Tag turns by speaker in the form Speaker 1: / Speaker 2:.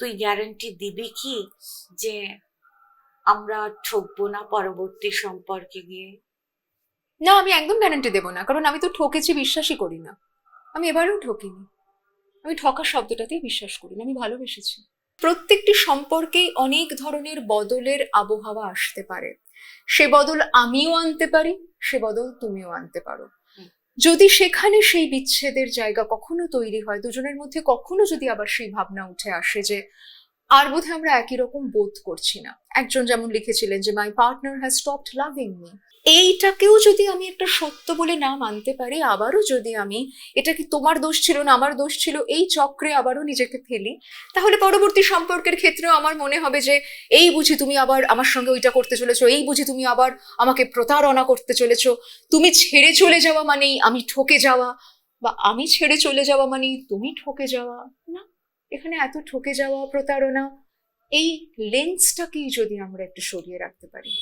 Speaker 1: তুই গ্যারান্টি দিবি কি যে আমরা ঠকবো না পরবর্তী সম্পর্কে গিয়ে?
Speaker 2: না আমি একদম গ্যারান্টি দেবো না কারণ আমি তো ঠকেছি বিশ্বাসই করি না। আমি এবারেও ঠকিনি। আমি ঠকা শব্দটাতেই বিশ্বাস করি না আমি ভালোবেসেছি। প্রত্যেকটি সম্পর্কেই অনেক ধরনের বদলের আবহাওয়া আসতে পারে। সে বদল আমিও আনতে পারি সে বদল তুমিও আনতে পারো। যদি সেখানে সেই বিচ্ছেদের জায়গা কখনো তৈরি হয়, দুজনের মধ্যে কখনো যদি আবার সেই ভাবনা উঠে আসে যে আর বোধহয় আমরা একই রকম বোধ করছি না। একজন যেমন লিখেছিলেন যে my partner has stopped loving me এইটাকেও যদি আমি একটা সত্য বলে না মানতে পারি, আবারও যদি আমি, এটা কি তোমার দোষ ছিল না আমার দোষ ছিল? এই চক্রে আবারও নিজেকে ফেলি। তাহলে পরবর্তী সম্পর্কের ক্ষেত্রেও আমার মনে হবে যে, এই বুঝি তুমি আবার আমার সঙ্গে ওইটা করতে চলেছো, এই বুঝি তুমি আবার আমাকে প্রতারণা করতে চলেছো। তুমি ছেড়ে চলে যাওয়া মানেই আমি ঠকে যাওয়া, বা আমি ছেড়ে চলে যাওয়া মানেই তুমি ঠকে যাওয়া। না। এখানে এত ঠকে যাওয়া প্রতারণা এই লেন্সটাকেই যদি আমরা একটু সরিয়ে রাখতে পারি।